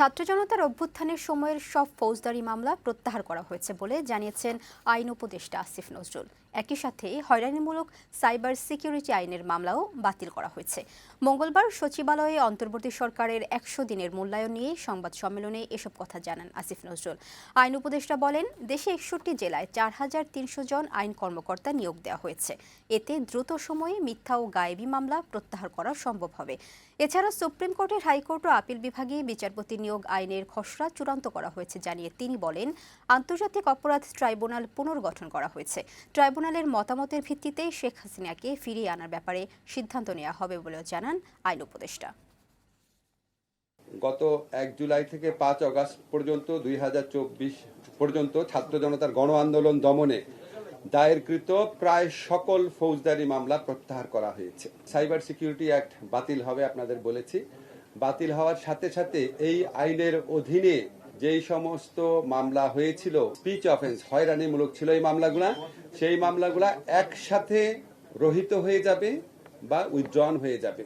ছাত্র জনতার অভ্যুত্থানের সময়ের সব ফৌজদারি মামলা প্রত্যাহার করা হয়েছে বলে জানিয়েছেন আইন উপদেষ্টা আসিফ নজরুল। একই সাথে হয়রানিমূলক সাইবার সিকিউরিটি আইনের মামলাও বাতিল করা হয়েছে। মঙ্গলবার সচিবালয়ে অন্তর্বর্তী সরকারের একশো দিনের মূল্যায়ন নিয়ে সংবাদ সম্মেলনে এসব কথা জানান আসিফ নজরুল। আইন উপদেষ্টা বলেন, দেশে একষট্টি জেলায় চার হাজার তিনশো জন আইন কর্মকর্তা নিয়োগ দেওয়া হয়েছে। এতে দ্রুত সময়ে মিথ্যা ও গায়েবী মামলা প্রত্যাহার করা সম্ভব হবে। এছাড়া সুপ্রিম কোর্টের হাইকোর্ট ও আপিল বিভাগে বিচারপতি নিয়োগ আইনের খসড়া চূড়ান্ত করা হয়েছে জানিয়ে তিনি বলেন, আন্তর্জাতিক অপরাধ ট্রাইব্যুনাল পুনর্গঠন করা হয়েছে। ট্রাইব্যুনালের মতামতের ভিত্তিতে শেখ হাসিনাকে ফিরিয়ে আনার ব্যাপারে সিদ্ধান্ত নেওয়া হবে বলেও জানান আইন উপদেষ্টা। গত এক জুলাই থেকে পাঁচ আগস্ট পর্যন্ত, দুই হাজার চব্বিশ পর্যন্ত ছাত্র জনতার গণ আন্দোলন দমনে দায়েরকৃত প্রায় সকল ফৌজদারি মামলা প্রত্যাহার করা হয়েছে। সাইবার সিকিউরিটি অ্যাক্ট বাতিল হবে, আপনাদের বলেছি। বাতিল হওয়ার সাথে সাথে এই আইনের অধীনে যেই সমস্ত মামলা হয়েছিল স্পিচ অফেন্স হয়রানিমূলক ছিল এই মামলাগুলা, সেই মামলাগুলা একসাথে রহিত হয়ে যাবে বা উইথড্রন হয়ে যাবে।